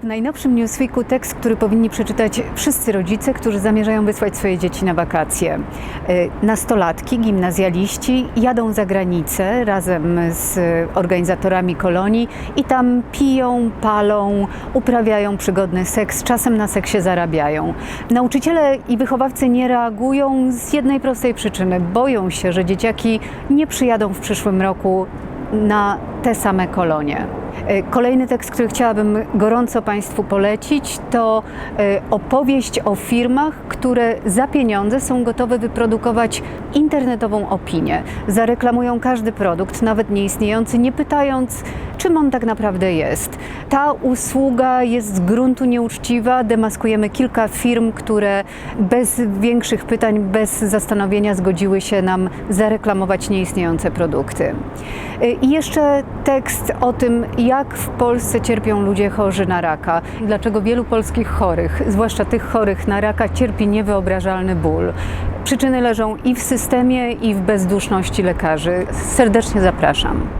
W najnowszym Newsweeku tekst, który powinni przeczytać wszyscy rodzice, którzy zamierzają wysłać swoje dzieci na wakacje. Y, Nastolatki, gimnazjaliści jadą za granicę razem z organizatorami kolonii i tam piją, palą, uprawiają przygodny seks, czasem na seksie zarabiają. Nauczyciele i wychowawcy nie reagują z jednej prostej przyczyny. Boją się, że dzieciaki nie przyjadą w przyszłym roku na te same kolonie. E, Kolejny tekst, który chciałabym gorąco Państwu polecić, to e, opowieść o firmach, które za pieniądze są gotowe wyprodukować internetową opinię. Zareklamują każdy produkt, nawet nieistniejący, nie pytając, czym on tak naprawdę jest. Ta usługa jest z gruntu nieuczciwa. Demaskujemy kilka firm, które bez większych pytań, bez zastanowienia zgodziły się nam zareklamować nieistniejące produkty. Y, I jeszcze tekst o tym, jak w Polsce cierpią ludzie chorzy na raka. Dlaczego wielu polskich chorych, zwłaszcza tych chorych na raka, cierpi niewyobrażalny ból. Przyczyny leżą i w systemie, i w bezduszności lekarzy. Serdecznie zapraszam.